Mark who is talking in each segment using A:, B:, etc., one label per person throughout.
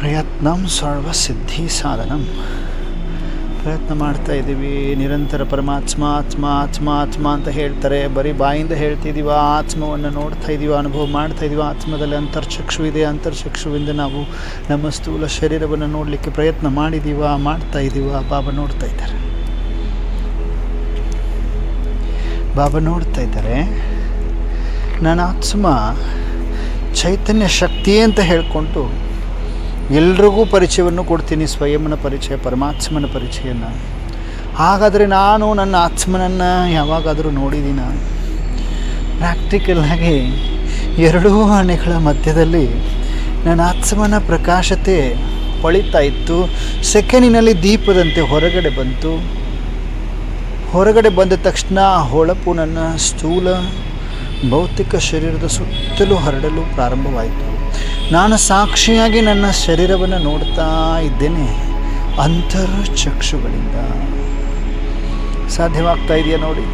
A: ಪ್ರಯತ್ನಂ ಸರ್ವಸಿದ್ಧಿ ಸಾಧನಂ. ಪ್ರಯತ್ನ ಮಾಡ್ತಾ ಇದ್ದೀವಿ. ನಿರಂತರ ಪರಮಾತ್ಮ, ಆತ್ಮ ಆತ್ಮ ಆತ್ಮ ಅಂತ ಹೇಳ್ತಾರೆ. ಬರೀ ಬಾಯಿಂದ ಹೇಳ್ತಿದ್ದೀವ ಆತ್ಮವನ್ನು ನೋಡ್ತಾ ಇದ್ದೀವ ಅನುಭವ ಮಾಡ್ತಾ ಇದ್ದೀವ ಆತ್ಮದಲ್ಲಿ ಅಂತರ್ಚಕ್ಷು ಇದೆ. ಅಂತರ್ಚಕ್ಷುವಿಂದ ನಾವು ನಮ್ಮ ಸ್ಥೂಲ ಶರೀರವನ್ನು ನೋಡಲಿಕ್ಕೆ ಪ್ರಯತ್ನ ಮಾಡಿದ್ದೀವ ಮಾಡ್ತಾ ಇದ್ದೀವ ಬಾಬಾ ನೋಡ್ತಾ ಇದ್ದಾರೆ. ಬಾಬಾ ನೋಡ್ತಾ ಇದ್ದಾರೆ. ನಾನು ಆತ್ಮ ಚೈತನ್ಯ ಶಕ್ತಿ ಅಂತ ಹೇಳಿಕೊಂಡು ಎಲ್ರಿಗೂ ಪರಿಚಯವನ್ನು ಕೊಡ್ತೀನಿ, ಸ್ವಯಂನ ಪರಿಚಯ, ಪರಮಾತ್ಮನ ಪರಿಚಯನ. ಹಾಗಾದರೆ ನಾನು ನನ್ನ ಆತ್ಮನನ್ನು ಯಾವಾಗಾದರೂ ನೋಡಿದ್ದೀನ ಪ್ರಾಕ್ಟಿಕಲ್ಲಾಗಿ ಎರಡೂ ಆನೆಗಳ ಮಧ್ಯದಲ್ಲಿ ನನ್ನ ಆತ್ಮನ ಪ್ರಕಾಶತೆ ಹೊಳಿತಾ ಇತ್ತು. ಸೆಕೆಂಡಿನಲ್ಲಿ ದೀಪದಂತೆ ಹೊರಗಡೆ ಬಂತು. ಹೊರಗಡೆ ಬಂದ ತಕ್ಷಣ ಹೊಳಪು ನನ್ನ ಸ್ಥೂಲ ಭೌತಿಕ ಶರೀರದ ಸುತ್ತಲೂ ಹರಡಲು ಪ್ರಾರಂಭವಾಯಿತು. ನಾನು ಸಾಕ್ಷಿಯಾಗಿ ನನ್ನ ಶರೀರವನ್ನು ನೋಡ್ತಾ ಇದ್ದೇನೆ. ಅಂತರ ಚಕ್ಷುಗಳಿಂದ. ಸಾಧ್ಯವಾಗ್ತಾ ಇದೆಯಾ ನೋಡಿ?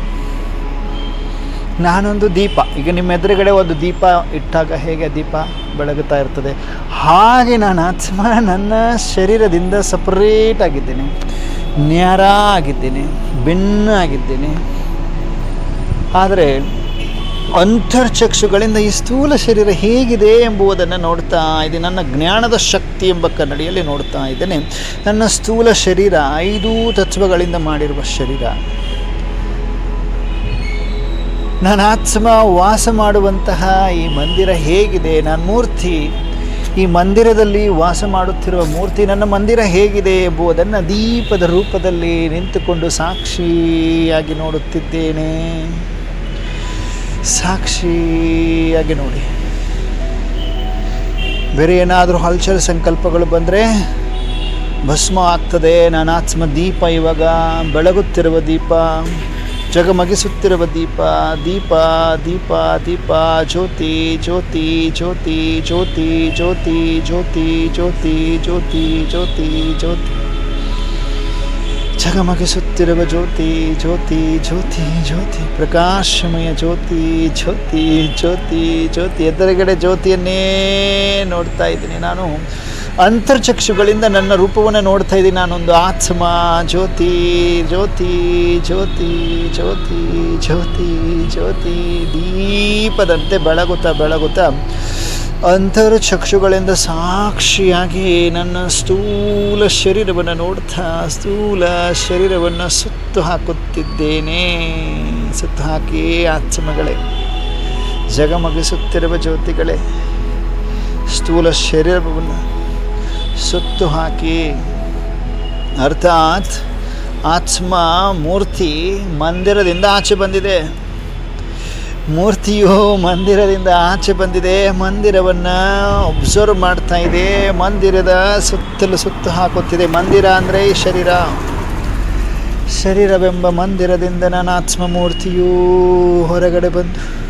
A: ನಾನೊಂದು ದೀಪ. ಈಗ ನಿಮ್ಮ ಎದುರುಗಡೆ ಒಂದು ದೀಪ ಇಟ್ಟಾಗ ಹೇಗೆ ದೀಪ ಬೆಳಗುತ್ತಾ ಇರ್ತದೆ? ಹಾಗೆ ನಾನು ಆತ್ಮ ನನ್ನ ಶರೀರದಿಂದ ಸಪ್ರೇಟ್ ಆಗಿದ್ದೇನೆ ನ್ಯಾರ ಆಗಿದ್ದೇನೆ ಭಿನ್ನ ಆಗಿದ್ದೇನೆ ಆದರೆ ಅಂತರ್ಚಕ್ಷುಗಳಿಂದ ಈ ಸ್ಥೂಲ ಶರೀರ ಹೇಗಿದೆ ಎಂಬುದನ್ನು ನೋಡ್ತಾ ಇದೆ. ನನ್ನ ಜ್ಞಾನದ ಶಕ್ತಿ ಎಂಬ ಕನ್ನಡಿಯಲ್ಲಿ ನೋಡ್ತಾ ಇದ್ದೇನೆ. ನನ್ನ ಸ್ಥೂಲ ಶರೀರ, ಐದು ತತ್ವಗಳಿಂದ ಮಾಡಿರುವ ಶರೀರ. ನಾನು ಆತ್ಮ ವಾಸ ಮಾಡುವಂತಹ ಈ ಮಂದಿರ ಹೇಗಿದೆ? ನಾನು ಮೂರ್ತಿ. ಈ ಮಂದಿರದಲ್ಲಿ ವಾಸ ಮಾಡುತ್ತಿರುವ ಮೂರ್ತಿ ನನ್ನ ಮಂದಿರ ಹೇಗಿದೆ ಎಂಬುದನ್ನು ದೀಪದ ರೂಪದಲ್ಲಿ ನಿಂತುಕೊಂಡು ಸಾಕ್ಷಿಯಾಗಿ ನೋಡುತ್ತಿದ್ದೇನೆ. ಸಾಕ್ಷಿಯಾಗಿ ನೋಡಿ. ಬೇರೆ ಏನಾದರೂ ಹಲ್ಚಲ್ ಸಂಕಲ್ಪಗಳು ಬಂದರೆ ಭಸ್ಮ ಆಗ್ತದೆ, ನಾನಾತ್ಮ ದೀಪ ಇವಾಗ ಬೆಳಗುತ್ತಿರುವ ದೀಪ, ಜಗಮಗಿಸುತ್ತಿರುವ ದೀಪ ದೀಪ ದೀಪ ದೀಪ, ಜ್ಯೋತಿ ಜ್ಯೋತಿ ಜ್ಯೋತಿ ಜ್ಯೋತಿ ಜ್ಯೋತಿ ಜ್ಯೋತಿ ಜ್ಯೋತಿ ಜ್ಯೋತಿ ಜ್ಯೋತಿ ಜ್ಯೋತಿ. ಜಗಮಗಿಸುತ್ತಿರುವ ಜ್ಯೋತಿ ಜ್ಯೋತಿ ಜ್ಯೋತಿ ಜ್ಯೋತಿ, ಪ್ರಕಾಶಮಯ ಜ್ಯೋತಿ ಜ್ಯೋತಿ ಜ್ಯೋತಿ ಜ್ಯೋತಿ. ಎದುರುಗಡೆ ಜ್ಯೋತಿಯನ್ನೇ ನೋಡ್ತಾ ಇದ್ದೀನಿ ನಾನು. ಅಂತರ್ಚಕ್ಷುಗಳಿಂದ ನನ್ನ ರೂಪವನ್ನು ನೋಡ್ತಾ ಇದ್ದೀನಿ ನಾನೊಂದು ಆತ್ಮ, ಜ್ಯೋತಿ ಜ್ಯೋತಿ ಜ್ಯೋತಿ ಜ್ಯೋತಿ ಜ್ಯೋತಿ ಜ್ಯೋತಿ. ದೀಪದಂತೆ ಬೆಳಗುತ್ತಾ ಬೆಳಗುತ್ತಾ ಅಂತರ್ಚಕ್ಷುಗಳಿಂದ ಸಾಕ್ಷಿಯಾಗಿ ನನ್ನ ಸ್ಥೂಲ ಶರೀರವನ್ನು ನೋಡ್ತಾ, ಸ್ಥೂಲ ಶರೀರವನ್ನು ಸುತ್ತು ಹಾಕುತ್ತಿದ್ದೇನೆ. ಸುತ್ತು ಹಾಕಿ ಆತ್ಮಗಳೇ, ಜಗಮಗಿಸುತ್ತಿರುವ ಜ್ಯೋತಿಗಳೇ, ಸ್ಥೂಲ ಶರೀರವನ್ನು ಸುತ್ತು ಹಾಕಿ, ಅರ್ಥಾತ್ ಆತ್ಮ ಮೂರ್ತಿ ಮಂದಿರದಿಂದ ಆಚೆ ಬಂದಿದೆ. ಮೂರ್ತಿಯು ಮಂದಿರದಿಂದ ಆಚೆ ಬಂದಿದೆ. ಮಂದಿರವನ್ನು ಒಬ್ಸರ್ವ್ ಮಾಡ್ತಾ ಇದೆ. ಮಂದಿರದ ಸುತ್ತಲೂ ಸುತ್ತು ಹಾಕುತ್ತಿದೆ. ಮಂದಿರ ಅಂದರೆ ಶರೀರ. ಶರೀರವೆಂಬ ಮಂದಿರದಿಂದ ನನ್ನ ಆತ್ಮ ಮೂರ್ತಿಯೂ ಹೊರಗಡೆ ಬಂದು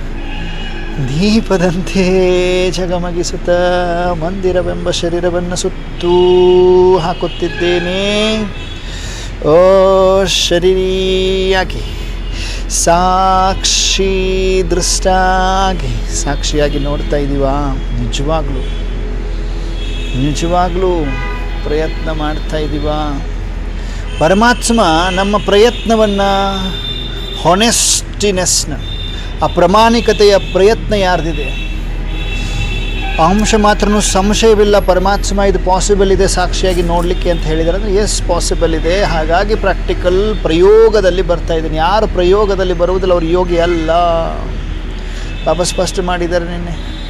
A: ದೀಪದಂತೆ ಜಗಮಗಿಸುತ್ತ ಮಂದಿರವೆಂಬ ಶರೀರವನ್ನು ಸುತ್ತೂ ಹಾಕುತ್ತಿದ್ದೇನೆ. ಓ ಶರೀರಿಯಾಗಿ. ಸಾಕ್ಷಿ ದೃಷ್ಟಾಗಿ, ಸಾಕ್ಷಿಯಾಗಿ ನೋಡ್ತಾ ಇದ್ದೀವಾ ನಿಜವಾಗ್ಲೂ. ನಿಜವಾಗ್ಲೂ ಪ್ರಯತ್ನ ಮಾಡ್ತಾ ಇದ್ದೀವಾ ಪರಮಾತ್ಮ ನಮ್ಮ ಪ್ರಯತ್ನವನ್ನು ಹೊನೆಸ್ಟಿನೆಸ್ನ ಆ ಪ್ರಾಮಾಣಿಕತೆಯ ಪ್ರಯತ್ನ ಯಾರ್ದಿದೆ? ಅಂಶ ಮಾತ್ರ ಸಂಶಯವಿಲ್ಲ. ಪರಮಾತ್ಮ ಇದು ಪಾಸಿಬಲ್ ಇದೆ ಸಾಕ್ಷಿಯಾಗಿ ನೋಡಲಿಕ್ಕೆ ಅಂತ ಹೇಳಿದರೆ ಅಂದರೆ ಎಸ್ ಪಾಸಿಬಲ್ ಇದೆ. ಹಾಗಾಗಿ ಪ್ರಾಕ್ಟಿಕಲ್ ಪ್ರಯೋಗದಲ್ಲಿ ಬರ್ತಾ ಇದ್ದೀನಿ. ಯಾರು ಪ್ರಯೋಗದಲ್ಲಿ ಬರುವುದಿಲ್ಲ, ಅವರು ಯೋಗಿ ಅಲ್ಲ. ಪಾಪ ಸ್ಪಷ್ಟ ಮಾಡಿದ್ದಾರೆ ನಿನ್ನೆ.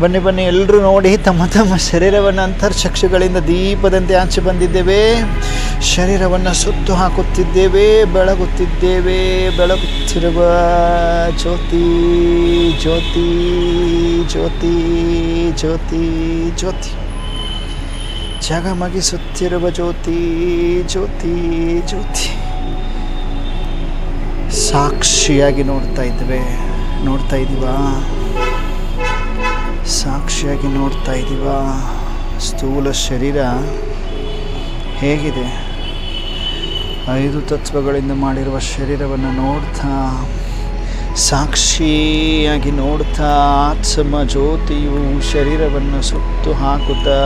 A: ಬನ್ನಿ ಬನ್ನಿ ಎಲ್ಲರೂ ನೋಡಿ ತಮ್ಮ ತಮ್ಮ ಶರೀರವನ್ನು ಅಂತರ್ಚಕ್ಷುಗಳಿಂದ ದೀಪದಂತೆ ಆಚೆ ಬಂದಿದ್ದೇವೆ. ಶರೀರವನ್ನು ಸುತ್ತು ಹಾಕುತ್ತಿದ್ದೇವೆ, ಬೆಳಗುತ್ತಿದ್ದೇವೆ. ಬೆಳಗುತ್ತಿರುವ ಜ್ಯೋತಿ ಜ್ಯೋತಿ ಜ್ಯೋತಿ ಜ್ಯೋತಿ ಜ್ಯೋತಿ. ಜಗಮಗಿಸುತ್ತಿರುವ ಜ್ಯೋತಿ ಜ್ಯೋತಿ ಜ್ಯೋತಿ. ಸಾಕ್ಷಿಯಾಗಿ ನೋಡ್ತಾ ಇದ್ದೇವೆ, ನೋಡ್ತಾ ಇದ್ದೀವಾ? ಸಾಕ್ಷಿಯಾಗಿ ನೋಡ್ತಾ ಇದ್ದೀವ ಸ್ಥೂಲ ಶರೀರ ಹೇಗಿದೆ? ಐದು ತತ್ವಗಳಿಂದ ಮಾಡಿರುವ ಶರೀರವನ್ನು ನೋಡ್ತಾ, ಸಾಕ್ಷಿಯಾಗಿ ನೋಡ್ತಾ, ಆತ್ಮ ಜ್ಯೋತಿಯು ಶರೀರವನ್ನು ಸುತ್ತು ಹಾಕುತ್ತಾ,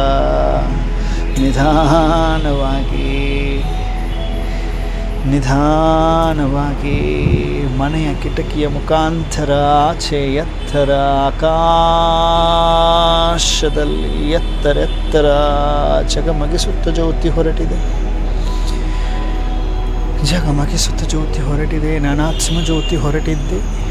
A: ನಿಧಾನವಾಗಿ ನಿಧಾನವಾಗಿ ಮನೆಯ ಕಿಟಕಿಯ ಮುಖಾಂತರ ಆಚೆ ಎತ್ತರ, ಆಕಾಶದಲ್ಲಿ ಎತ್ತರೆತ್ತರ ಎತ್ತರ ಜಗಮಗಿಸುತ್ತ ಜ್ಯೋತಿ ಹೊರಟಿದೆ. ಜಗಮಗಿಸುತ್ತ ಜ್ಯೋತಿ ಹೊರಟಿದೆ, ನಾನಾತ್ಮ ಜ್ಯೋತಿ ಹೊರಟಿದ್ದೆ.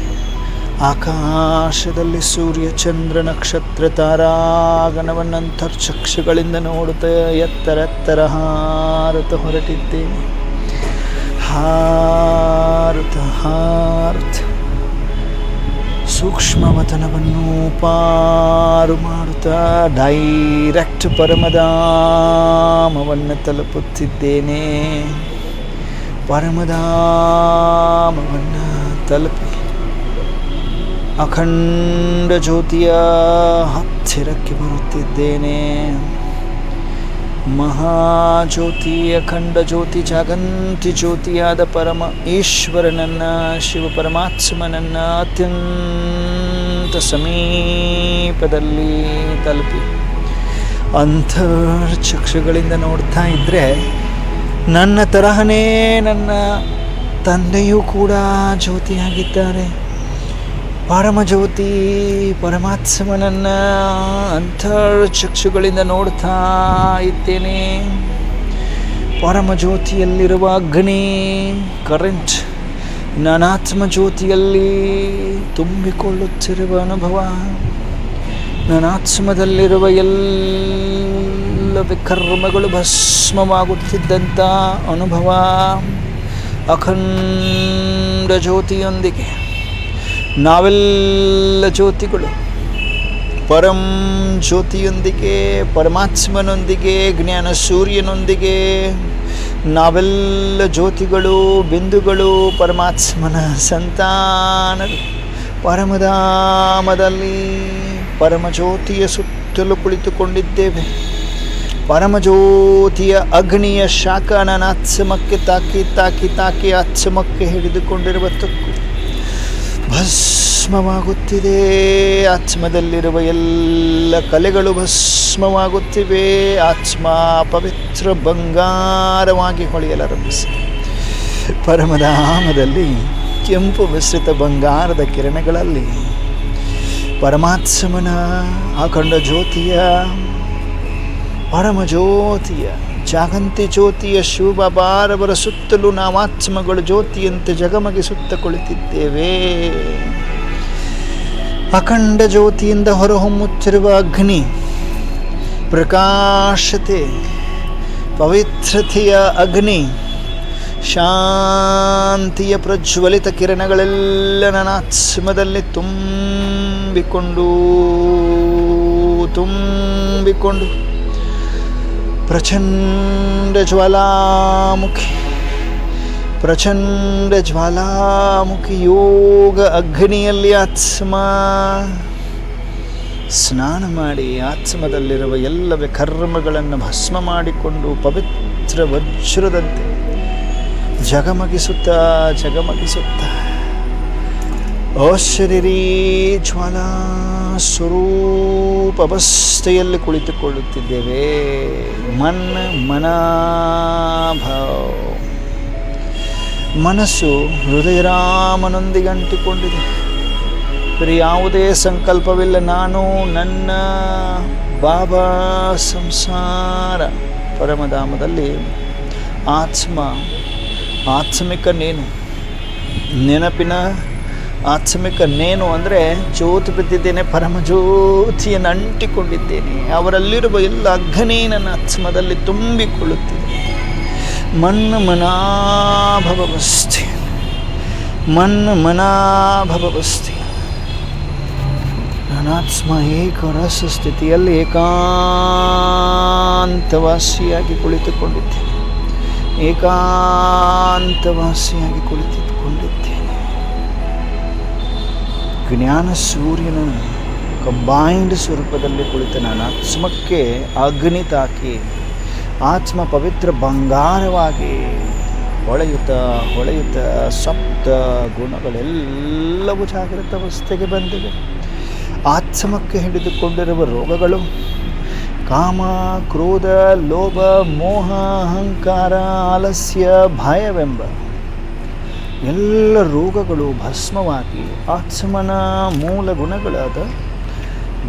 A: ಆಕಾಶದಲ್ಲಿ ಸೂರ್ಯ, ಚಂದ್ರ, ನಕ್ಷತ್ರ, ತಾರಾಗಣವನ್ನಂತರ್ಚಕ್ಷುಗಳಿಂದ ನೋಡುತ್ತಾ ಎತ್ತರ ಎತ್ತರೆತ್ತರ ಹಾರತ ಹೊರಟಿದ್ದೇನೆ. ಹಾರುತ್ತ ಸೂಕ್ಷ್ಮ ಸೂಕ್ಷ್ಮವತನವನ್ನು ಪಾರು ಮಾಡುತ್ತಾ ಡೈರೆಕ್ಟ್ ಪರಮದಾಮವನ್ನು ತಲುಪುತ್ತಿದ್ದೇನೆ. ಪರಮದಾಮವನ್ನು ತಲುಪಿ ಅಖಂಡ ಜ್ಯೋತಿಯ ಹತ್ತಿರಕ್ಕೆ ಬರುತ್ತಿದ್ದೇನೆ. ಮಹಾಜ್ಯೋತಿ ಅಖಂಡ ಜ್ಯೋತಿ ಜಾಗಂತಿ ಜ್ಯೋತಿಯಾದ ಪರಮ ಈಶ್ವರನನ್ನ ಶಿವ ಪರಮಾತ್ಮನನ್ನ ಅತ್ಯಂತ ಸಮೀಪದಲ್ಲಿ ತಲುಪಿ. ಅಂತರ್ಚಕ್ಷುಗಳಿಂದ ನೋಡ್ತಾ ಇದ್ದರೆ ನನ್ನ ತರಹನೇ ನನ್ನ ತಂದೆಯೂ ಕೂಡ ಜ್ಯೋತಿಯಾಗಿದ್ದಾರೆ. ಪರಮಜ್ಯೋತಿ ಪರಮಾತ್ಮನನ್ನು ಅಂತರ್ಚಕ್ಷುಗಳಿಂದ ನೋಡ್ತಾ ಇದ್ದೇನೆ. ಪರಮಜ್ಯೋತಿಯಲ್ಲಿರುವ ಅಗ್ನಿ, ಕರೆಂಟ್ ನಾನಾತ್ಮ ಜ್ಯೋತಿಯಲ್ಲಿ ತುಂಬಿಕೊಳ್ಳುತ್ತಿರುವ ಅನುಭವ. ನಾನಾತ್ಮದಲ್ಲಿರುವ ಎಲ್ಲ ವಿಕರ್ಮಗಳು ಭಸ್ಮವಾಗುತ್ತಿದ್ದಂಥ ಅನುಭವ. ಅಖಂಡ ಜ್ಯೋತಿಯೊಂದಿಗೆ ನಾವೆಲ್ಲ ಜ್ಯೋತಿಗಳು. ಪರಂ ಜ್ಯೋತಿಯೊಂದಿಗೆ, ಪರಮಾತ್ಮನೊಂದಿಗೆ, ಜ್ಞಾನ ಸೂರ್ಯನೊಂದಿಗೆ, ನಾವೆಲ್ಲ ಜ್ಯೋತಿಗಳು, ಬಿಂದುಗಳು, ಪರಮಾತ್ಮನ ಸಂತಾನ ಪರಮಧಾಮದಲ್ಲಿ ಪರಮಜ್ಯೋತಿಯ ಸುತ್ತಲೂ ಕುಳಿತುಕೊಂಡಿದ್ದೇವೆ. ಪರಮಜ್ಯೋತಿಯ ಅಗ್ನಿಯ ಶಾಖ ನನ್ನ ಆತ್ಮಕ್ಕೆ ತಾಕಿ ತಾಕಿ ತಾಕಿ ಆತ್ಸಮಕ್ಕೆ ಹಿಡಿದುಕೊಂಡಿರುವ ತುಕ್ಕು ಭಸ್ಮವಾಗುತ್ತಿದೆ. ಆತ್ಮದಲ್ಲಿರುವ ಎಲ್ಲ ಕಲೆಗಳು ಭಸ್ಮವಾಗುತ್ತಿವೆ. ಆತ್ಮ ಪವಿತ್ರ ಬಂಗಾರವಾಗಿ ಹೊಳೆಯಲಾರಂಭಿಸಿದೆ. ಪರಮಧಾಮದಲ್ಲಿ ಕೆಂಪು ಮಿಶ್ರಿತ ಬಂಗಾರದ ಕಿರಣಗಳಲ್ಲಿ ಪರಮಾತ್ಮನ ಅಖಂಡ ಜ್ಯೋತಿಯ, ಪರಮಜ್ಯೋತಿಯ ಜಾಗಂತಿ ಜ್ಯೋತಿಯ ಶಿವಬಾಬಾರವರ ಸುತ್ತಲೂ ನಾವಾತ್ಮಗಳು ಜ್ಯೋತಿಯಂತೆ ಜಗಮಗಿಸುತ್ತ ಕುಳಿತಿದ್ದೇವೆ ಅಖಂಡ ಜ್ಯೋತಿಯಿಂದ ಹೊರಹೊಮ್ಮುತ್ತಿರುವ ಅಗ್ನಿ, ಪ್ರಕಾಶತೆ, ಪವಿತ್ರತೆಯ ಅಗ್ನಿ, ಶಾಂತಿಯ ಪ್ರಜ್ವಲಿತ ಕಿರಣಗಳೆಲ್ಲ ನನ್ನ ಆತ್ಮದಲ್ಲಿ ತುಂಬಿಕೊಂಡು ತುಂಬಿಕೊಂಡು ಜ್ವಾಲಾಮುಖಿ, ಪ್ರಚಂಡ ಜ್ವಾಲಾಮುಖಿ ಯೋಗ ಅಗ್ನಿಯಲ್ಲಿ ಆತ್ಮ. ಸ್ನಾನ ಮಾಡಿ ಆತ್ಮದಲ್ಲಿರುವ ಎಲ್ಲವೇ ಕರ್ಮಗಳನ್ನು ಭಸ್ಮ ಮಾಡಿಕೊಂಡು ಪವಿತ್ರ ವಜ್ರದಂತೆ ಜಗಮಗಿಸುತ್ತಾ ಜಗಮಗಿಸುತ್ತಾ, ಅಶರೀರಿ ಜ್ವಾಲಾ ಸ್ವರೂಪ ಅವಸ್ಥೆಯಲ್ಲಿ ಕುಳಿತುಕೊಳ್ಳುತ್ತಿದ್ದೇವೆ. ಮನ್ ಮನಾಭಾವ. ಮನಸ್ಸು ಹೃದಯರಾಮನೊಂದಿಗೆ ಅಂಟಿಕೊಂಡಿದೆ ಬೇರೆ ಯಾವುದೇ ಸಂಕಲ್ಪವಿಲ್ಲ. ನಾನು ನನ್ನ ಬಾಬಾ ಸಂಸಾರ ಪರಮಧಾಮದಲ್ಲಿ ಆತ್ಮ, ಆತ್ಮಿಕ ನೇನು. ನೆನಪಿನ ಆತ್ಮಿಕ ನೇನು ಅಂದರೆ ಜ್ಯೋತಿ ಬಿದ್ದಿದ್ದೇನೆ, ಪರಮ ಜ್ಯೋತಿಯನ್ನು ಅಂಟಿಕೊಂಡಿದ್ದೇನೆ. ಅವರಲ್ಲಿರುವ ಎಲ್ಲ ಅಗ್ನಿ ನನ್ನ ಆತ್ಮದಲ್ಲಿ ತುಂಬಿಕೊಳ್ಳುತ್ತಿದೆ. ಮನ್ನ ಮನಾಭವಸ್ಥೆ ಮನ್ನ ಮನಾಭವಸ್ಥೆ ನಾನಾತ್ಮ ಏಕ ರಸ ಸ್ಥಿತಿಯಲ್ಲಿ ಏಕಾಂತವಾಸಿಯಾಗಿ ಕುಳಿತುಕೊಂಡಿದ್ದೇನೆ. ಏಕಾಂತವಾಸಿಯಾಗಿ ಕುಳಿತುಕೊಂಡಿದ್ದೇನೆ. ಜ್ಞಾನ ಸೂರ್ಯನ ಕಂಬೈಂಡ್ ಸ್ವರೂಪದಲ್ಲಿ ಕುಳಿತ ನಾನು ಆತ್ಮಕ್ಕೆ ಅಗ್ನಿ ತಾಕಿ ಆತ್ಮ ಪವಿತ್ರ ಬಂಗಾರವಾಗಿ ಹೊಳೆಯುತ್ತ ಹೊಳೆಯುತ್ತ ಸಪ್ತ ಗುಣಗಳೆಲ್ಲವೂ ಜಾಗೃತ ಅವಸ್ಥೆಗೆ ಬಂದಿವೆ. ಆತ್ಮಕ್ಕೆ ಹಿಡಿದುಕೊಂಡಿರುವ ರೋಗಗಳು, ಕಾಮ, ಕ್ರೋಧ, ಲೋಭ, ಮೋಹ, ಅಹಂಕಾರ, ಆಲಸ್ಯ, ಭಯವೆಂಬ ಎಲ್ಲ ರೋಗಗಳು ಭಸ್ಮವಾಗಿ ಆತ್ಮನ ಮೂಲ ಗುಣಗಳಾದ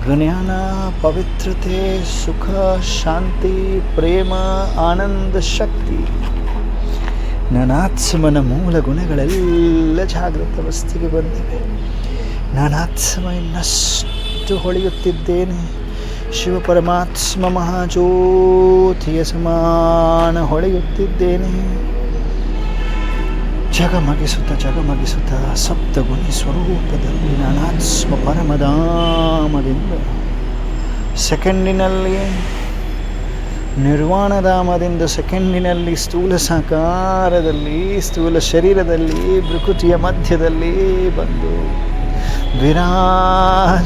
A: ಜ್ಞಾನ, ಪವಿತ್ರತೆ, ಸುಖ, ಶಾಂತಿ, ಪ್ರೇಮ, ಆನಂದ, ಶಕ್ತಿ. ನಾನಾತ್ಮನ ಮೂಲ ಗುಣಗಳೆಲ್ಲ ಜಾಗೃತ ವಸ್ತಿಗೆ ಬಂದಿವೆ. ನಾನಾತ್ಮ ಇನ್ನಷ್ಟು ಹೊಳೆಯುತ್ತಿದ್ದೇನೆ. ಶಿವ ಪರಮಾತ್ಮ ಮಹಾಜ್ಯೋತಿಯ ಸಮಾನ ಹೊಳೆಯುತ್ತಿದ್ದೇನೆ. ಜಗಮಗಿಸುತ್ತ ಜಗಮಗಿಸುತ್ತ ಸಪ್ತಗುಣಿ ಸ್ವರೂಪದಲ್ಲಿ ನಾನಾತ್ಮ ಪರಮಧಾಮದಿಂದ ಸೆಕೆಂಡಿನಲ್ಲಿ ನಿರ್ವಾಣಧಾಮದಿಂದ ಸೆಕೆಂಡಿನಲ್ಲಿ ಸ್ಥೂಲ ಸಾಕಾರದಲ್ಲಿ, ಸ್ಥೂಲ ಶರೀರದಲ್ಲಿ ಪ್ರಕೃತಿಯ ಮಧ್ಯದಲ್ಲಿ ಬಂದು ವಿರಾಜಮಾನನಾಗಿದ್ದೇನೆ,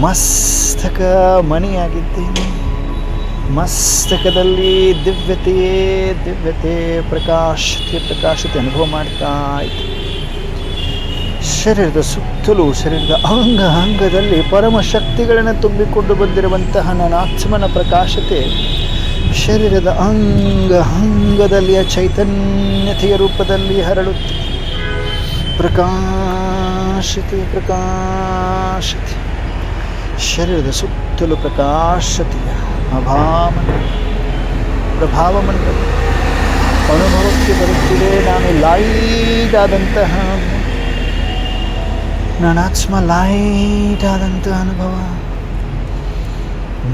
A: ಮಸ್ತಕ ಮಣಿಯಾಗಿದ್ದೇನೆ. ಮಸ್ತಕದಲ್ಲಿ ದಿವ್ಯತೆಯೇ ದಿವ್ಯತೆ ಪ್ರಕಾಶತೆ ಪ್ರಕಾಶತೆ ಅನುಭವ ಮಾಡ್ತಾ ಇತ್ತು. ಶರೀರದ ಸುತ್ತಲೂ ಶರೀರದ ಅಂಗ ಅಂಗದಲ್ಲಿ ಪರಮ ಶಕ್ತಿಗಳನ್ನು ತುಂಬಿಕೊಂಡು ಬಂದಿರುವಂತಹ ನನ್ನ ಆತ್ಮನ ಪ್ರಕಾಶತೆ ಶರೀರದ ಅಂಗ ಅಂಗದಲ್ಲಿಯ ಚೈತನ್ಯತೆಯ ರೂಪದಲ್ಲಿ ಹರಡುತ್ತೆ ಪ್ರಕಾಶತೆ ಪ್ರಕಾಶತೆ. ಶರೀರದ ಸುತ್ತಲೂ ಪ್ರಕಾಶತೆಯ ಅಭಾಮನ ಪ್ರಭಾವ ಮಂಡಲ ಅನುಭವಕ್ಕೆ ಬರುತ್ತಿದೆ ನಾನು ಲೈಟ್ ಆದಂತಹ ನನಾತ್ಮ ಲೈಟ್ ಆದಂತಹ ಅನುಭವ.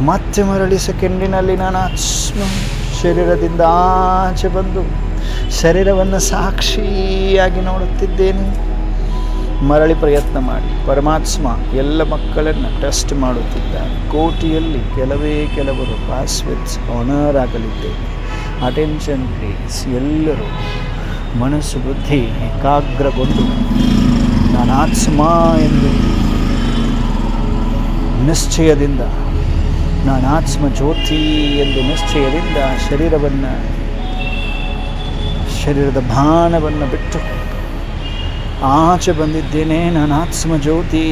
A: ಮತ್ತೆ ಮರಳಿ ಸೆಕೆಂಡಿನಲ್ಲಿ ನಾನು ಆತ್ಮ ಶರೀರದಿಂದ ಆಚೆ ಬಂದು ಶರೀರವನ್ನು ಸಾಕ್ಷಿಯಾಗಿ ನೋಡುತ್ತಿದ್ದೇನೆ. ಮರಳಿ ಪ್ರಯತ್ನ ಮಾಡಿ. ಪರಮಾತ್ಮ ಎಲ್ಲ ಮಕ್ಕಳನ್ನು ಟೆಸ್ಟ್ ಮಾಡುತ್ತಿದ್ದಾನೆ. ಕೋಟಿಯಲ್ಲಿ ಕೆಲವೇ ಕೆಲವರು ಪಾಸ್ ವಿತ್ ಆನರ್ ಆಗಲಿದ್ದೇನೆ ಅಟೆನ್ಷನ್ ಪ್ಲೀಸ್ ಎಲ್ಲರೂ ಮನಸ್ಸು, ಬುದ್ಧಿ ಏಕಾಗ್ರಗೊಂಡು ನಾನು ಆತ್ಮ ಎಂದು ನಿಶ್ಚಯದಿಂದ ನಾನು ಆತ್ಮ ಜ್ಯೋತಿ ಎಂದು ನಿಶ್ಚಯದಿಂದ ಶರೀರವನ್ನು, ಶರೀರದ ಭಾನವನ್ನು ಬಿಟ್ಟು ಆಚೆ ಬಂದಿದ್ದೇನೆ ನನಾತ್ಮ ಜ್ಯೋತಿ.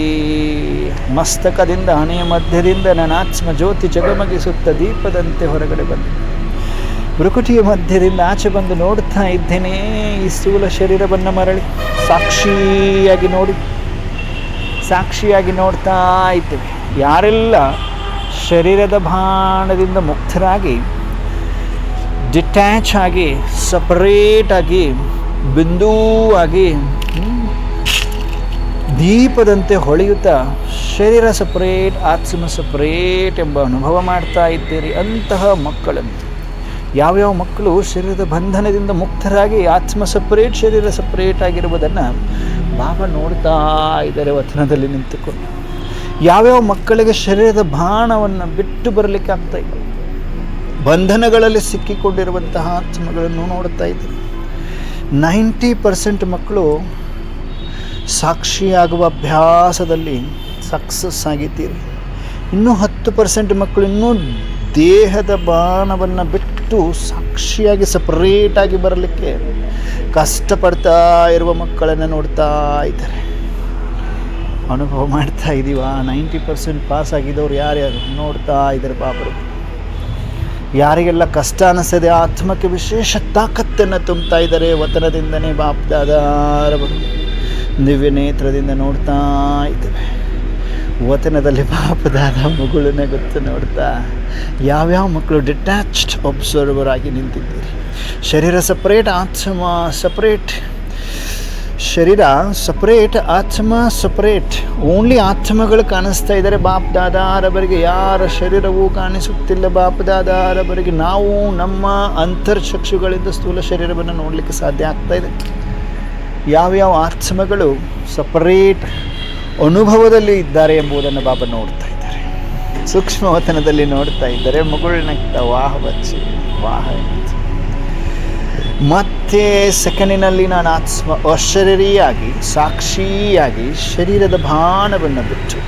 A: ಮಸ್ತಕದಿಂದ ಹಣೆಯ ಮಧ್ಯದಿಂದ ನನಾತ್ಮ ಜ್ಯೋತಿ ಜಗಮಗಿಸುತ್ತ ದೀಪದಂತೆ ಹೊರಗಡೆ ಬಂದಿದೆ ಮೃಕುಟಿಯ ಮಧ್ಯದಿಂದ ಆಚೆ ಬಂದು ನೋಡ್ತಾ ಇದ್ದೇನೆ ಈ ಸ್ಥೂಲ ಶರೀರವನ್ನು ಮರಳಿ ಸಾಕ್ಷಿಯಾಗಿ ನೋಡಿ ಸಾಕ್ಷಿಯಾಗಿ ನೋಡ್ತಾ ಇದ್ದೇವೆ. ಯಾರೆಲ್ಲ ಶರೀರದ ಬಾಣದಿಂದ ಮುಕ್ತರಾಗಿ ಡಿಟ್ಯಾಚ್ ಆಗಿ ಸಪರೇಟಾಗಿ ಬಿಂದೂ ಹ್ಮ್, ದೀಪದಂತೆ ಹೊಳೆಯುತ್ತಾ ಶರೀರ ಸಪ್ರೇಟ್ ಆತ್ಮ ಸಪ್ರೇಟ್ ಎಂಬ ಅನುಭವ ಮಾಡ್ತಾ ಇದ್ದೀರಿ ಅಂತಹ ಮಕ್ಕಳನ್ನು. ಯಾವ್ಯಾವ ಮಕ್ಕಳು ಶರೀರದ ಬಂಧನದಿಂದ ಮುಕ್ತರಾಗಿ ಆತ್ಮ ಸಪ್ರೇಟ್ ಶರೀರ ಸಪ್ರೇಟ್ ಆಗಿರುವುದನ್ನು ಬಾಬಾ ನೋಡ್ತಾ ಇದ್ದಾರೆ ವಚನದಲ್ಲಿ ನಿಂತುಕೊಂಡು. ಯಾವ್ಯಾವ ಮಕ್ಕಳಿಗೆ ಶರೀರದ ಬಾಣವನ್ನು ಬಿಟ್ಟು ಬರಲಿಕ್ಕೆ ಆಗ್ತಾ ಇಲ್ಲ. ಬಂಧನಗಳಲ್ಲಿ ಸಿಕ್ಕಿಕೊಂಡಿರುವಂತಹ ಆತ್ಮಗಳನ್ನು ನೋಡ್ತಾ ಇದ್ದೀವಿ ನೈಂಟಿ ಪರ್ಸೆಂಟ್ ಮಕ್ಕಳು ಸಾಕ್ಷಿಯಾಗುವ ಅಭ್ಯಾಸದಲ್ಲಿ ಸಕ್ಸಸ್ ಆಗಿದ್ದೀರಿ. ಇನ್ನೂ ಹತ್ತು ಪರ್ಸೆಂಟ್ ಮಕ್ಕಳು ಇನ್ನೂ ದೇಹದ ಬಾಣವನ್ನು ಬಿಟ್ಟು ಸಾಕ್ಷಿಯಾಗಿ ಸಪ್ರೇಟಾಗಿ ಬರಲಿಕ್ಕೆ ಕಷ್ಟಪಡ್ತಾ ಇರುವ ಮಕ್ಕಳನ್ನು ನೋಡ್ತಾ ಇದ್ದಾರೆ. ಅನುಭವ ಮಾಡ್ತಾ ಇದ್ದೀವ ನೈಂಟಿ ಪರ್ಸೆಂಟ್ ಪಾಸ್ ಆಗಿದ್ದವ್ರು ಯಾರ್ಯಾರು ನೋಡ್ತಾ ಇದ್ದಾರೆ ಬಾಬರು. ಯಾರಿಗೆಲ್ಲ ಕಷ್ಟ ಅನ್ನಿಸ್ತದೆ ಆತ್ಮಕ್ಕೆ ವಿಶೇಷ ತಾಕತ್ತನ್ನು ತುಂಬ್ತಾ ಇದ್ದಾರೆ ವತನದಿಂದನೇ ಬಾಪ್ದಾದಾರವರು ದಿವ್ಯ ನೇತ್ರದಿಂದ ನೋಡ್ತಾ ಇದ್ದೇವೆ. ವತನದಲ್ಲಿ ಪಾಪದಾದ ಮಗುಳನ್ನ ಗೊತ್ತು ನೋಡ್ತಾ ಯಾವ್ಯಾವ ಮಕ್ಕಳು ಡಿಟ್ಯಾಚ್ಡ್ ಒಬ್ಸರ್ವರ್ ಆಗಿ ನಿಂತಿದ್ದೀರಿ? ಶರೀರ ಸಪ್ರೇಟ್ ಆತ್ಮ ಸಪ್ರೇಟ್ ಶರೀರ ಸಪ್ರೇಟ್ ಆತ್ಮ ಸಪ್ರೇಟ್ ಓನ್ಲಿ ಆತ್ಮಗಳು ಕಾಣಿಸ್ತಾ ಇದ್ದಾರೆ. ಬಾಪ್ ದಾದಾರವರಿಗೆ ಯಾರ ಶರೀರವೂ ಕಾಣಿಸುತ್ತಿಲ್ಲ. ಬಾಪ್ ದಾದಾರವರಿಗೆ ನಾವು ನಮ್ಮ ಅಂತರ್ಚಕ್ಷುಗಳಿಂದ ಸ್ಥೂಲ ಶರೀರವನ್ನು ನೋಡಲಿಕ್ಕೆ ಸಾಧ್ಯ ಆಗ್ತಾ ಇದೆ. ಯಾವ್ಯಾವ ಆತ್ಮಗಳು ಸಪರೇಟ್ ಅನುಭವದಲ್ಲಿ ಇದ್ದಾರೆ ಎಂಬುದನ್ನು ಬಾಬಾ ನೋಡ್ತಾ ಇದ್ದಾರೆ ಸೂಕ್ಷ್ಮವತನದಲ್ಲಿ ನೋಡ್ತಾ ಇದ್ದಾರೆ ಮಗುಳಿನಕ್ತ ವಾಹ ಬಚ್ಚಿ, ವಾಹ. ಮತ್ತೆ ಸೆಕೆಂಡಿನಲ್ಲಿ ನಾನು ಆತ್ಮ ಅಶರೀರಿಯಾಗಿ ಸಾಕ್ಷಿಯಾಗಿ ಶರೀರದ ಭಾನವನ್ನು ಬಿಟ್ಟು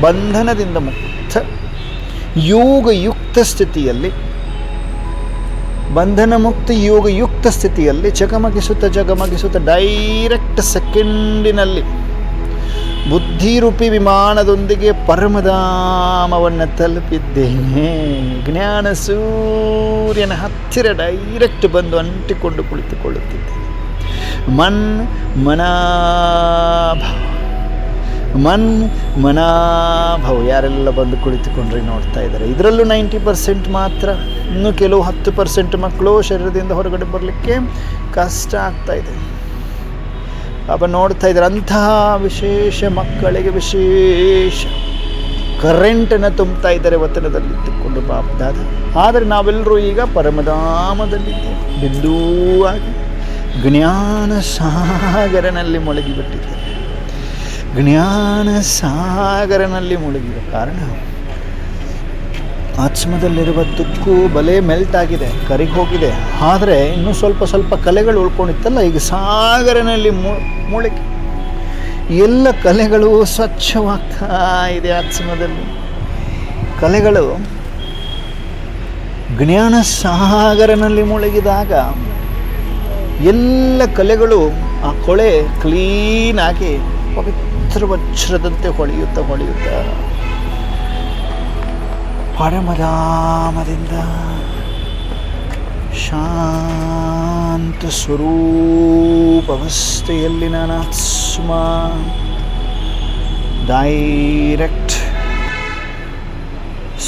A: ಬಂಧನದಿಂದ ಮುಕ್ತ, ಯೋಗಯುಕ್ತ ಸ್ಥಿತಿಯಲ್ಲಿ ಬಂಧನ ಮುಕ್ತ ಯೋಗಯುಕ್ತ ಸ್ಥಿತಿಯಲ್ಲಿ ಜಗಮಗಿಸುತ್ತ ಜಗಮಗಿಸುತ್ತ ಡೈರೆಕ್ಟ್ ಸೆಕೆಂಡಿನಲ್ಲಿ ಬುದ್ಧಿರೂಪಿ ವಿಮಾನದೊಂದಿಗೆ ಪರಮಧಾಮವನ್ನು ತಲುಪಿದ್ದೇನೆ. ಜ್ಞಾನ ಸೂರ್ಯನ ಹತ್ತಿರ ಡೈರೆಕ್ಟ್ ಬಂದು ಅಂಟಿಕೊಂಡು ಕುಳಿತುಕೊಳ್ಳುತ್ತಿದ್ದೇನೆ. ಮನ್ ಮನಾಭ ಮನ್ ಮನಾಭವ, ಯಾರೆಲ್ಲ ಬಂದು ಕುಳಿತುಕೊಂಡ್ರೆ ನೋಡ್ತಾ ಇದ್ದಾರೆ. ಇದರಲ್ಲೂ ನೈಂಟಿ ಪರ್ಸೆಂಟ್ ಮಾತ್ರ, ಇನ್ನು ಕೆಲವು ಹತ್ತು ಪರ್ಸೆಂಟ್ ಮಕ್ಕಳು ಶರೀರದಿಂದ ಹೊರಗಡೆ ಬರಲಿಕ್ಕೆ ಕಷ್ಟ ಆಗ್ತಾ ಇದೆ. ಪಾಪ ನೋಡ್ತಾ ಇದ್ದಾರೆ, ಅಂತಹ ವಿಶೇಷ ಮಕ್ಕಳಿಗೆ ವಿಶೇಷ ಕರೆಂಟನ್ನು ತುಂಬ್ತಾ ಇದ್ದಾರೆ ಒತ್ತಡದಲ್ಲಿ ಇಟ್ಟುಕೊಂಡು ಬಾಪ್ದಾದ ಆದರೆ ನಾವೆಲ್ಲರೂ ಈಗ ಪರಮಧಾಮದಲ್ಲಿದ್ದೇವೆ. ಆಗಿ ಜ್ಞಾನ ಸಾಗರನಲ್ಲಿ ಮುಳುಗಿಬಿಟ್ಟಿದ್ದೇವೆ. ಜ್ಞಾನ ಸಾಗರನಲ್ಲಿ ಮುಳುಗಿದ ಕಾರಣ ಆತ್ಮದಲ್ಲಿರುವ ತುಕ್ಕು ಬಲೆ ಮೆಲ್ಟ್ ಆಗಿದೆ ಕರಿಗೆ ಹೋಗಿದೆ ಆದರೆ ಇನ್ನೂ ಸ್ವಲ್ಪ ಸ್ವಲ್ಪ ಕಲೆಗಳು ಉಳ್ಕೊಂಡಿತ್ತಲ್ಲ, ಈಗ ಸಾಗರನಲ್ಲಿ ಮುಳುಗಿ. ಎಲ್ಲ ಕಲೆಗಳು ಸ್ವಚ್ಛವಾಗ್ತಾ ಇದೆ ಆತ್ಮದಲ್ಲಿ ಕಲೆಗಳು ಜ್ಞಾನ ಸಾಗರನಲ್ಲಿ ಮುಳುಗಿದಾಗ ಎಲ್ಲ ಕಲೆಗಳು ಆ ಕೊಳೆ ಕ್ಲೀನಾಗಿ ಪವಿತ್ರ ವಜ್ರದಂತೆ ಹೊಳೆಯುತ್ತಾ ಹೊಳೆಯುತ್ತಾ ಪರಮಧಾಮದಿಂದ ಶಾಂತ ಸ್ವರೂಪ ಅವಸ್ಥೆಯಲ್ಲಿ ನಾನು ಆತ್ಮ ಡೈರೆಕ್ಟ್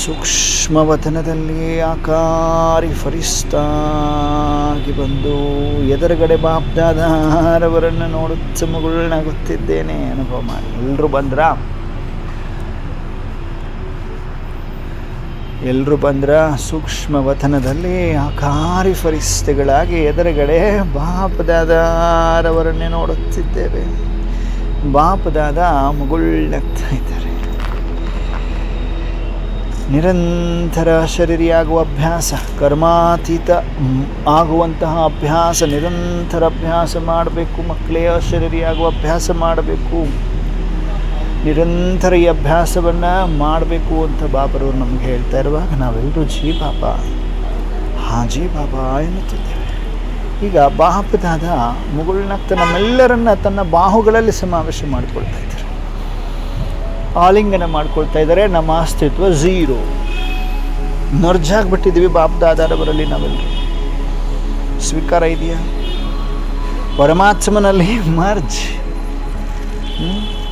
A: ಸೂಕ್ಷ್ಮವತನದಲ್ಲಿ ಆಕಾರಿ ಫರಿಸ್ತಾಗಿ ಬಂದು ಎದುರುಗಡೆ ಬಾಪ್ದಾದಾರವರನ್ನು ನೋಡುತ್ತ ಅನುಭವ ಮಾಡಿ. ಎಲ್ಲರೂ ಬಂದ್ರಾ? ಎಲ್ಲರೂ ಬಂದ್ರ? ಸೂಕ್ಷ್ಮ ವತನದಲ್ಲಿ ಆಕಾರಿ ಫರಿಸ್ತೆಗಳಾಗಿ ಎದುರುಗಡೆ ಬಾಪದಾದಾರವರನ್ನೇ ನೋಡುತ್ತಿದ್ದೇವೆ. ಬಾಪದಾದ ಮುಗುಳ್ನಗ್ತಾ ಇದ್ದಾರೆ. ನಿರಂತರ ಶರೀರಿಯಾಗುವ ಅಭ್ಯಾಸ, ಕರ್ಮಾತೀತ ಆಗುವಂತಹ ಅಭ್ಯಾಸ, ನಿರಂತರ ಅಭ್ಯಾಸ ಮಾಡಬೇಕು, ಮಕ್ಕಳೇ ಅಶರೀರಿಯಾಗುವ ಅಭ್ಯಾಸ ಮಾಡಬೇಕು. ನಿರಂತರ ಈ ಅಭ್ಯಾಸವನ್ನು ಮಾಡಬೇಕು ಅಂತ ಬಾಬರವ್ರು ನಮ್ಗೆ ಹೇಳ್ತಾ ಇರುವಾಗ ನಾವೆಲ್ಲರೂ ಜೀ ಬಾಬಾ ಹಾ ಜೀ ಬಾಬಾ ಎನ್ನುತ್ತಿದ್ದೇವೆ. ಈಗ ಬಾಪದಾದ ಮುಗುಳ್ನಕ್ತ ನಮ್ಮೆಲ್ಲರನ್ನ ತನ್ನ ಬಾಹುಗಳಲ್ಲಿ ಸಮಾವೇಶ ಮಾಡಿಕೊಳ್ತಾ ಇದ್ದಾರೆ. ಆಲಿಂಗನ ಮಾಡ್ಕೊಳ್ತಾ ಇದ್ದಾರೆ. ನಮ್ಮ ಅಸ್ತಿತ್ವ ಝೀರೋ ಮರ್ಜ್ ಆಗಿಬಿಟ್ಟಿದ್ದೀವಿ ಬರಲಿ ನಾವೆಲ್ಲರೂ ಸ್ವೀಕಾರ ಇದೆಯಾ? ಪರಮಾತ್ಮನಲ್ಲಿ ಮರ್ಜ್?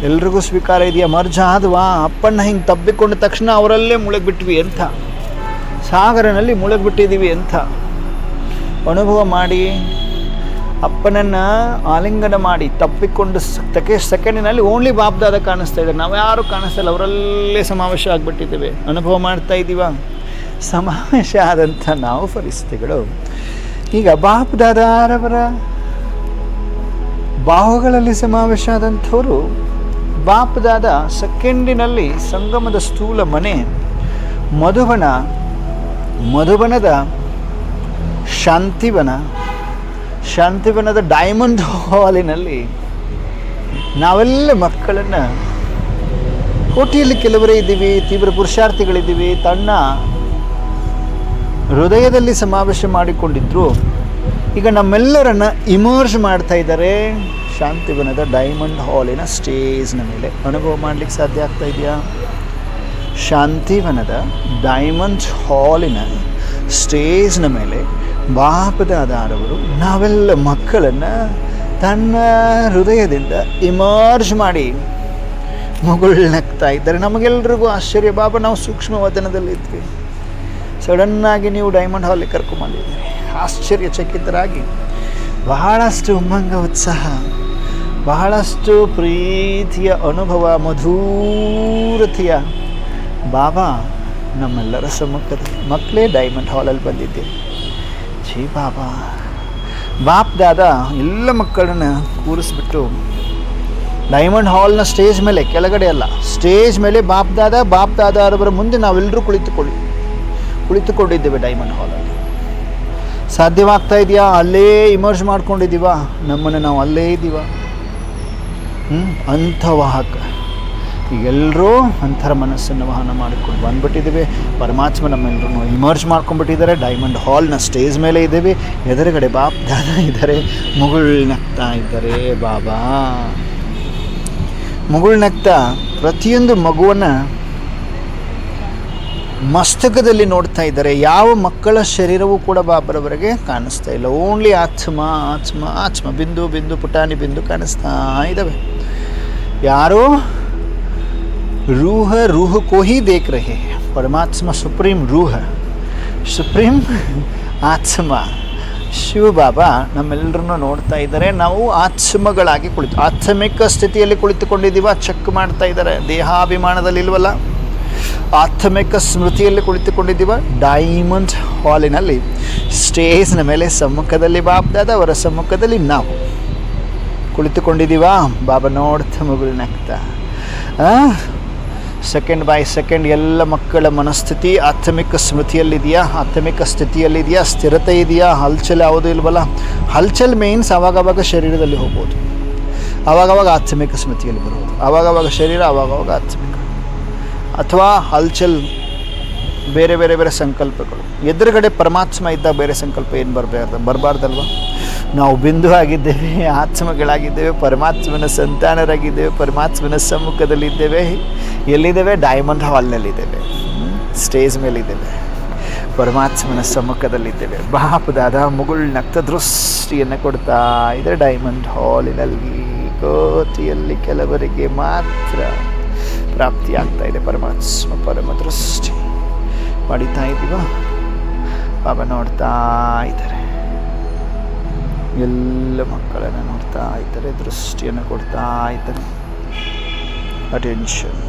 A: ಎಲ್ರಿಗೂ ಸ್ವೀಕಾರ ಇದೆಯಾ? ಮರ್ಜ್ ಆದ್ವಾ? ಅಪ್ಪಣ್ಣ ಹಿಂಗೆ ತಬ್ಬಿಕೊಂಡ ತಕ್ಷಣ ಅವರಲ್ಲೇ ಮುಳುಗ್ಬಿಟ್ವಿ ಅಂತ ಸಾಗರನಲ್ಲಿ ಮುಳುಗ್ಬಿಟ್ಟಿದ್ದೀವಿ ಅಂತ ಅನುಭವ ಮಾಡಿ. ಅಪ್ಪನನ್ನು ಆಲಿಂಗನ ಮಾಡಿ ತಪ್ಪಿಕೊಂಡು ತಕ್ಕೆ ಸೆಕೆಂಡಿನಲ್ಲಿ ಓನ್ಲಿ ಬಾಬ್ದಾದ ಕಾಣಿಸ್ತಾ ಇದ್ದಾರೆ. ನಾವು ಯಾರು ಕಾಣಿಸ್ತಾ ಅವರಲ್ಲೇ ಸಮಾವೇಶ ಆಗಿಬಿಟ್ಟಿದ್ದೇವೆ. ಅನುಭವ ಮಾಡ್ತಾ ಇದ್ದೀವ? ಸಮಾವೇಶ ಆದಂಥ ನಾವು ಪರಿಸ್ಥಿತಿಗಳು ಈಗ ಬಾಪ್ದಾದಾರವರ ಬಾಹುಗಳಲ್ಲಿ ಸಮಾವೇಶ ಆದಂಥವರು, ಬಾಪ್ದಾದ ಸೆಕೆಂಡಿನಲ್ಲಿ ಸಂಗಮದ ಸ್ಥೂಲ ಮನೆ ಮಧುಬನ ಮಧುಬನದ ಶಾಂತಿವನ ಶಾಂತಿವನದ ಡೈಮಂಡ್ ಹಾಲಿನಲ್ಲಿ ನಾವೆಲ್ಲ ಮಕ್ಕಳನ್ನು ಕೋಟಿಯಲ್ಲಿ ಕೆಲವರೇ ಇದ್ದೀವಿ, ತೀವ್ರ ಪುರುಷಾರ್ಥಿಗಳಿದ್ದೀವಿ, ತನ್ನ ಹೃದಯದಲ್ಲಿ ಸಮಾವೇಶ ಮಾಡಿಕೊಂಡಿದ್ರು. ಈಗ ನಮ್ಮೆಲ್ಲರನ್ನ ಇಮರ್ಜ್ ಮಾಡ್ತಾ ಇದ್ದಾರೆ ಶಾಂತಿವನದ ಡೈಮಂಡ್ ಹಾಲಿನ ಸ್ಟೇಜ್ನ ಮೇಲೆ. ಅನುಭವ ಮಾಡಲಿಕ್ಕೆ ಸಾಧ್ಯ ಆಗ್ತಾ ಇದೆಯಾ? ಶಾಂತಿವನದ ಡೈಮಂಡ್ ಹಾಲಿನ ಸ್ಟೇಜ್ನ ಮೇಲೆ ಬಾಪದಾದಾರವರು ನಾವೆಲ್ಲ ಮಕ್ಕಳನ್ನು ತನ್ನ ಹೃದಯದಿಂದ ಇಮರ್ಜ್ ಮಾಡಿ ಮುಗುಳ್ನಗ್ತಾ ಇದ್ದಾರೆ. ನಮಗೆಲ್ರಿಗೂ ಆಶ್ಚರ್ಯ. ಬಾಬ, ನಾವು ಸೂಕ್ಷ್ಮ ವದನದಲ್ಲಿದ್ವಿ ಸಡನ್ನಾಗಿ ನೀವು ಡೈಮಂಡ್ ಹಾಲಿಗೆ ಕರ್ಕೊಂಬಂದಿದ್ದೀರಿ. ಆಶ್ಚರ್ಯಚಕಿತರಾಗಿ ಬಹಳಷ್ಟು ಉಮ್ಮಂಗ ಉತ್ಸಾಹ ಬಹಳಷ್ಟು ಪ್ರೀತಿಯ ಅನುಭವ, ಮಧುರತೆಯ ಬಾಬಾ ನಮ್ಮೆಲ್ಲರ ಸಮ್ಮುಖದಲ್ಲಿ ಮಕ್ಕಳೇ ಡೈಮಂಡ್ ಹಾಲಲ್ಲಿ ಬಂದಿದ್ದೀರಿ. ಛೀ ಬಾಬಾ. ಬಾಪ್ ದಾದ, ಎಲ್ಲ ಮಕ್ಕಳನ್ನ ಕೂರಿಸ್ಬಿಟ್ಟು ಡೈಮಂಡ್ ಹಾಲ್ನ ಸ್ಟೇಜ್ ಮೇಲೆ, ಕೆಳಗಡೆ ಅಲ್ಲ ಸ್ಟೇಜ್ ಮೇಲೆ ಬಾಪ್ ದಾದ, ಬಾಪ್ ದಾದಾರವರ ಮುಂದೆ ನಾವೆಲ್ಲರೂ ಕುಳಿತುಕೊಳ್ಳಿ, ಕುಳಿತುಕೊಂಡಿದ್ದೇವೆ ಡೈಮಂಡ್ ಹಾಲಲ್ಲಿ ಸಾಧ್ಯವಾಗ್ತಾ ಇದೆಯಾ? ಅಲ್ಲೇ ಇಮರ್ಜ್ ಮಾಡ್ಕೊಂಡಿದ್ದೀವ? ನಮ್ಮನ್ನು ನಾವು ಅಲ್ಲೇ ಇದ್ದೀವ? ಹ್ಞೂ ಅಂಥ ವಾಹಕ. ಈಗೆಲ್ಲರೂ ಅಂಥರ ಮನಸ್ಸನ್ನು ವಹನ ಮಾಡಿಕೊಂಡು ಬಂದ್ಬಿಟ್ಟಿದ್ದೀವಿ. ಪರಮಾತ್ಮ ನಮ್ಮೆಲ್ಲರೂ ಇಮರ್ಜ್ ಮಾಡ್ಕೊಂಡ್ಬಿಟ್ಟಿದ್ದಾರೆ. ಡೈಮಂಡ್ ಹಾಲ್ನ ಸ್ಟೇಜ್ ಮೇಲೆ ಇದ್ದೀವಿ. ಎದುರುಗಡೆ ಬಾಪ್ ದಾದ ಇದ್ದಾರೆ. ಮುಗುಳ್ ನಗ್ತಾ ಇದ್ದಾರೆ ಬಾಬಾ. ಮಗುಳ್ನಗ್ತಾ ಪ್ರತಿಯೊಂದು ಮಗುವನ್ನು ಮಸ್ತಕದಲ್ಲಿ ನೋಡ್ತಾ ಇದ್ದಾರೆ. ಯಾವ ಮಕ್ಕಳ ಶರೀರವೂ ಕೂಡ ಬಾಬರವರೆಗೆ ಕಾಣಿಸ್ತಾ ಇಲ್ಲ. ಓನ್ಲಿ ಆತ್ಮ ಆತ್ಮ ಆತ್ಮ. ಬಿಂದು ಬಿಂದು, ಪುಟಾಣಿ, ಬಿಂದು ಕಾಣಿಸ್ತಾ ಇದ್ದಾವೆ. ಯಾರೋ? रूह रूह को ही देख रहे हैं परमात्मा सुप्रीम रूह ಸುಪ್ರೀಂ ಆತ್ಮ ಶಿವ ಬಾಬಾ ನಮ್ಮೆಲ್ಲರನ್ನು ನೋಡ್ತಾ ಇದ್ದಾರೆ ನಾವು ಆತ್ಮಗಳಾಗಿ ಕುಳಿತು ಆತ್ಮಿಕ ಸ್ಥಿತಿಯಲ್ಲಿ ಕುಳಿತುಕೊಂಡಿದ್ದೀವ ಚೆಕ್ ಮಾಡ್ತಾ ಇದ್ದಾರೆ ದೇಹಾಭಿಮಾನದಲ್ಲಿ ಇಲ್ವಲ್ಲ ಆತ್ಮಿಕ ಸ್ಮೃತಿಯಲ್ಲಿ ಕುಳಿತುಕೊಂಡಿದ್ದೀವ ಡೈಮಂಡ್ ಹಾಲಿನಲ್ಲಿ ಸ್ಟೇಜ್ನ ಮೇಲೆ ಸಮ್ಮುಖದಲ್ಲಿ ಬಾಬ್ದಾದ ಅವರ ಸಮ್ಮುಖದಲ್ಲಿ ನಾವು ಕುಳಿತುಕೊಂಡಿದ್ದೀವಾ ಬಾಬಾ ನೋಡ್ತಾ ಮಗಳು ನಗ್ತಾ ಸೆಕೆಂಡ್ ಬೈ ಸೆಕೆಂಡ್ ಎಲ್ಲ ಮಕ್ಕಳ ಮನಸ್ಥಿತಿ ಆತ್ಮಿಕ ಸ್ಮೃತಿಯಲ್ಲಿದೆಯಾ? ಆತ್ಮಿಕ ಸ್ಥಿತಿಯಲ್ಲಿದೆಯಾ? ಸ್ಥಿರತೆ ಇದೆಯಾ? ಹಲ್ಚಲ್ ಯಾವುದೂ ಇಲ್ವಲ್ಲ? ಹಲ್ಚಲ್ ಮೇನ್ಸ್ ಅವಾಗವಾಗ ಶರೀರದಲ್ಲಿ ಹೋಗ್ಬೋದು. ಅವಾಗವಾಗ ಆತ್ಮಿಕ ಸ್ಮೃತಿಯಲ್ಲಿ ಬರ್ಬೋದು ಆವಾಗವಾಗ ಶರೀರ, ಅವಾಗವಾಗ ಆತ್ಮಿಕ. ಅಥವಾ ಹಲ್ಚಲ್ ಬೇರೆ ಬೇರೆ ಬೇರೆ ಸಂಕಲ್ಪಗಳು. ಎದುರುಗಡೆ ಪರಮಾತ್ಮ ಇದ್ದಾಗ ಬೇರೆ ಸಂಕಲ್ಪ ಏನು ಬರಬಾರ್ದು? ಬರಬಾರ್ದಲ್ವ? ನಾವು ಬಿಂದು ಆಗಿದ್ದೇವೆ ಆತ್ಮಗಳಾಗಿದ್ದೇವೆ, ಪರಮಾತ್ಮನ ಸಂತಾನರಾಗಿದ್ದೇವೆ, ಪರಮಾತ್ಮನ ಸಮ್ಮುಖದಲ್ಲಿದ್ದೇವೆ. ಎಲ್ಲಿದ್ದೇವೆ? ಡೈಮಂಡ್ ಹಾಲ್ನಲ್ಲಿದ್ದೇವೆ ಸ್ಟೇಜ್ ಮೇಲಿದ್ದೇವೆ. ಪರಮಾತ್ಮನ ಸಮ್ಮುಖದಲ್ಲಿದ್ದೇವೆ. ಬಾಪದಾದ ಮುಗುಳ್ ನಕ್ತ ದೃಷ್ಟಿಯನ್ನು ಕೊಡ್ತಾ ಇದೆ ಡೈಮಂಡ್ ಹಾಲಿನಲ್ಲಿ ಕೋತಿಯಲ್ಲಿ ಕೆಲವರಿಗೆ ಮಾತ್ರ ಪ್ರಾಪ್ತಿಯಾಗ್ತಾ ಇದೆ ಪರಮಾತ್ಮ ಪರಮ ದೃಷ್ಟಿ. ಪಡಿತಾ ಇದ್ದೀವ ಬಾಬಾ ನೋಡ್ತಾ ಇದ್ದಾರೆ. ಎಲ್ಲ ಮಕ್ಕಳನ್ನು ನೋಡ್ತಾ ಇದ್ದಾರೆ ದೃಷ್ಟಿಯನ್ನು ಕೊಡ್ತಾ ಇದ್ದಾರೆ. ಅಟೆನ್ಷನ್